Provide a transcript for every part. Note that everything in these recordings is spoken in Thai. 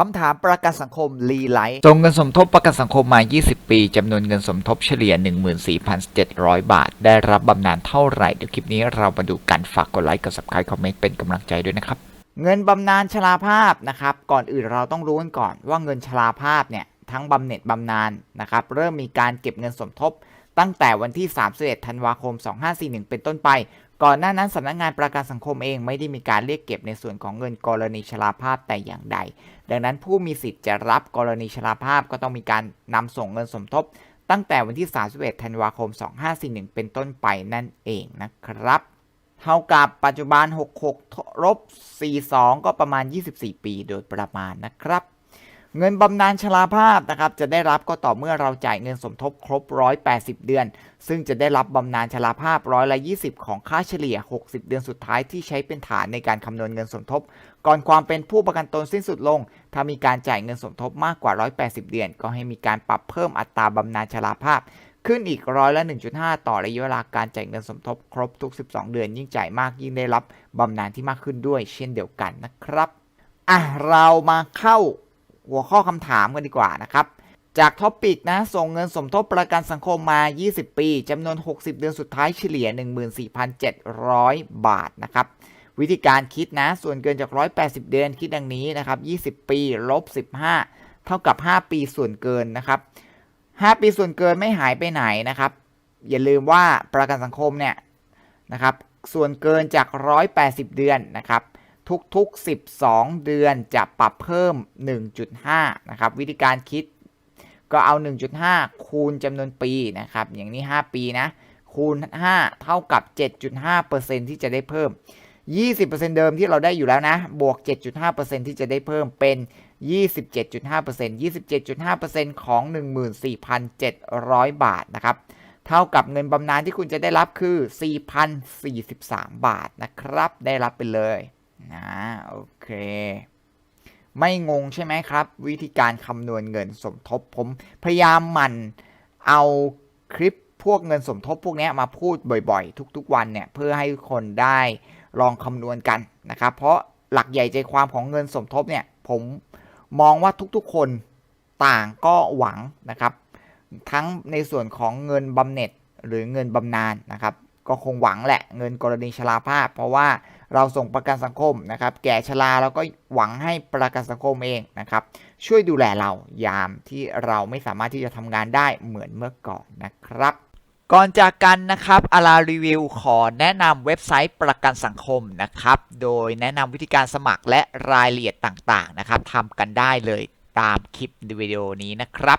คำถามประกันสังคมรีไลท์ส่งเงินสมทบประกันสังคมมา 20 ปี จำนวนเงินสมทบเฉลี่ย 14,700 บาท ได้รับบำนาญเท่าไหร่ เดี๋ยวคลิปนี้เรามาดูกัน ฝากกดไลค์กด subscribe คอมเมนต์เป็นกำลังใจด้วยนะครับ เงินบำนาญชราภาพนะครับ ก่อนอื่นเราต้องรู้กันก่อนว่าเงินชราภาพเนี่ยทั้งบำเหน็จบำนาญนะครับ เริ่มมีการเก็บเงินสมทบตั้งแต่วันที่ 31 ธันวาคม 2541 เป็นต้นไป ก่อนหน้านั้นสำนักงานประกันสังคมเองไม่ได้มีการเรียกเก็บในส่วนของเงินกรณีชราภาพแต่อย่างใด ดังนั้นผู้มีสิทธิ์จะรับกรณีชราภาพก็ต้องมีการนำส่งเงินสมทบ ตั้งแต่วันที่ 31 ธันวาคม 2541 เป็นต้นไปนั่นเองนะครับ เท่ากับปัจจุบัน 66ลบ42 ก็ประมาณ 24 ปีโดยประมาณนะครับ เงินบำนาญชราภาพนะครับจะได้รับก็ต่อเมื่อเราจ่ายเงินสมทบครบ 180 เดือน ซึ่งจะได้รับบำนาญชราภาพร้อยละ 20 ของค่าเฉลี่ย 60 เดือนสุดท้ายที่ใช้เป็นฐานในการคำนวณเงินสมทบ ก่อนความเป็นผู้ประกันตนสิ้นสุดลง ถ้ามีการจ่ายเงินสมทบมากกว่า 180 เดือน ก็ให้มีการปรับเพิ่มอัตราบำนาญชราภาพ ขึ้นอีกร้อยละ 1.5 ต่อระยะเวลาการจ่ายเงินสมทบครบทุก 12 เดือน ยิ่งจ่ายมากยิ่งได้รับบำนาญที่มากขึ้นด้วย เช่นเดียวกันนะครับอะเรามาเข้า หัวข้อคำถามกันดีกว่านะครับ จากท็อปิกนะ ส่งเงินสมทบประกันสังคมมา 20 ปีจำนวน 60 เดือนสุดท้ายเฉลี่ย 14,700 บาทนะครับวิธีการคิดนะ ส่วนเกินจาก 180 เดือนคิดดังนี้นะครับ 20 ปีลบ 15 เท่ากับ 5 ปีส่วนเกินนะครับ 5 ปีส่วนเกินไม่หายไปไหนนะครับ อย่าลืมว่าประกันสังคมเนี่ยนะครับ ส่วนเกินจาก 180 เดือนนะครับ ทุกๆ 12 เดือนจะปรับเพิ่ม 1.5 นะครับ วิธีการคิดก็เอา 1.5 คูณจำนวนปีนะครับ อย่างนี้ 5 ปีนะ คูณ 5 เท่ากับ 7.5%ที่จะได้เพิ่ม 20%เดิมที่เราได้อยู่แล้วนะ บวก 7.5%ที่จะได้เพิ่มเป็น 27.5% 27.5%ของ 14,700 บาทนะครับ เท่ากับเงินบำนาญที่คุณจะได้รับคือ 4,043 บาทนะครับ ได้รับไปเลย นะโอเค ไม่งงใช่ไหมครับ วิธีการคำนวณเงินสมทบผมพยายามมันเอาคลิปพวกเงินสมทบพวกนี้มาพูดบ่อยๆ ทุกๆวันเนี่ยเพื่อให้คนได้ลองคำนวณกันนะครับ เพราะหลักใหญ่ใจความของเงินสมทบเนี่ยผมมองว่าทุกๆคนต่างก็หวังนะครับ ทั้งในส่วนของเงินบำเหน็จหรือเงินบำนาญนะครับ ก็คงหวังแหละเงินกรณีชราภาพ เพราะว่า เราส่งประกันสังคมนะครับ แก่ชราเราก็หวังให้ประกันสังคมเองนะครับ ช่วยดูแลเรายามที่เราไม่สามารถที่จะทำงานได้เหมือนเมื่อก่อนนะครับก่อนจากกันนะครับอารารีวิวขอแนะนำเว็บไซต์ประกันสังคมนะครับ โดยแนะนำวิธีการสมัครและรายละเอียดต่างๆนะครับทำกันได้เลยตามคลิปวิดีโอนี้นะครับ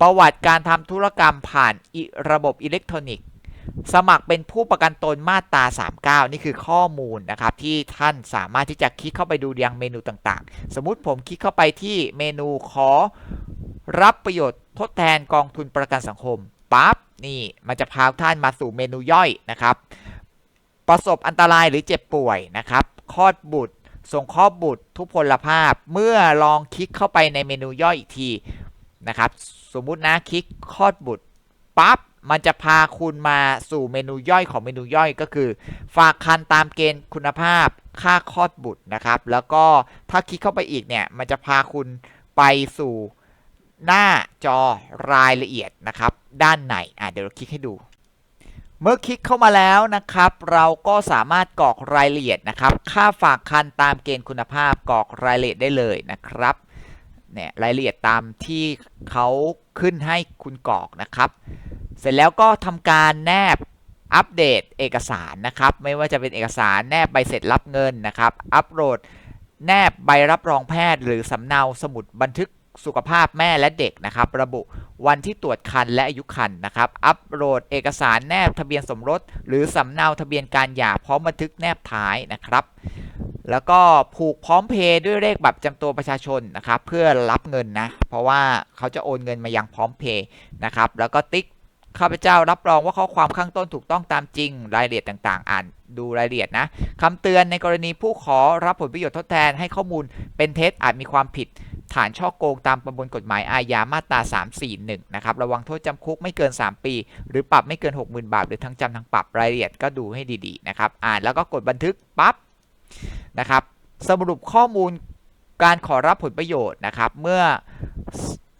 ประวัติการทำธุรกรรมผ่านระบบอิเล็กทรอนิกส์ สมัครเป็นผู้ประกันตนมาตรา39 นี่คือข้อมูลนะครับ ที่ท่านสามารถที่จะคลิกเข้าไปดูยังเมนูต่างๆ สมมุติผมคลิกเข้าไปที่เมนูขอรับประโยชน์ทดแทนกองทุนประกันสังคมปั๊บนี่มันจะพาท่านมาสู่เมนูย่อยนะครับ ประสบอันตรายหรือเจ็บป่วยนะครับคลอดบุตรส่งคลอดบุตรทุพพลภาพ เมื่อลองคลิกเข้าไปในเมนูย่อยอีกที นะครับ สมมุตินะคลิกคลอดบุตรปั๊บมันจะพาคุณมาสู่เมนูย่อยของเมนูย่อยก็คือ ฝากคันตามเกณฑ์คุณภาพค่าคลอดบุตรนะครับ แล้วก็ถ้าคลิกเข้าไปอีกเนี่ย มันจะพาคุณไปสู่หน้าจอรายละเอียดนะครับ ด้านในอะเดี๋ยวเราคลิกให้ดู เมื่อคลิกเข้ามาแล้วนะครับ เราก็สามารถกรอกรายละเอียดนะครับ ค่าฝากคันตามเกณฑ์คุณภาพกรอกรายละเอียดได้เลยนะครับ เนี่ยรายละเอียดตามที่เขาขึ้นให้คุณกรอกนะครับ เสร็จแล้วก็ทำการแนบอัปเดตเอกสารนะครับ ไม่ว่าจะเป็นเอกสารแนบใบเสร็จรับเงินนะครับ อัปโหลดแนบใบรับรองแพทย์ หรือสำเนาสมุดบันทึกสุขภาพแม่และเด็กนะครับ ระบุวันที่ตรวจคันและอายุคันนะครับ อัปโหลดเอกสารแนบทะเบียนสมรส หรือสำเนาทะเบียนการหย่าพร้อมบันทึกแนบท้ายนะครับ แล้วก็ผูกพร้อมเพย์ด้วยเลขบัตรประจำตัวประชาชนนะครับเพื่อรับเงินนะ เพราะว่าเขาจะโอนเงินมายังพร้อมเพย์นะครับแล้วก็ติ๊กข้าพเจ้ารับรองว่าข้อความข้างต้นถูกต้องตามจริงรายละเอียดต่างๆ อ่านดูรายละเอียดนะคำเตือนในกรณีผู้ขอรับผลประโยชน์ทดแทนให้ข้อมูลเป็นเท็จอาจมีความผิดฐานช่อโกงตามประมวลกฎหมายอาญามาตรา 341 นะครับ ระวังโทษจำคุกไม่เกิน 3 ปี หรือปรับไม่เกิน 60,000 บาท หรือทั้งจำทั้งปรับรายละเอียดก็ดูให้ดี ๆ นะครับ อ่านแล้วก็กดบันทึกปั๊บ นะครับสรุปข้อมูลการขอรับผลประโยชน์นะครับ เมื่อ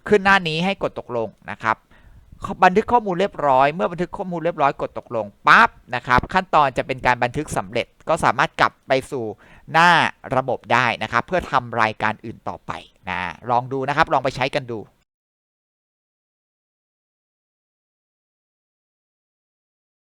ขึ้นหน้านี้ให้กดตกลงนะครับบันทึกข้อมูลเรียบร้อย เมื่อบันทึกข้อมูลเรียบร้อยกดตกลงปั๊บนะครับ ขั้นตอนจะเป็นการบันทึกสำเร็จก็สามารถกลับไปสู่หน้าระบบได้นะครับ เพื่อทำรายการอื่นต่อไปนะลองดูนะครับ ลองไปใช้กันดู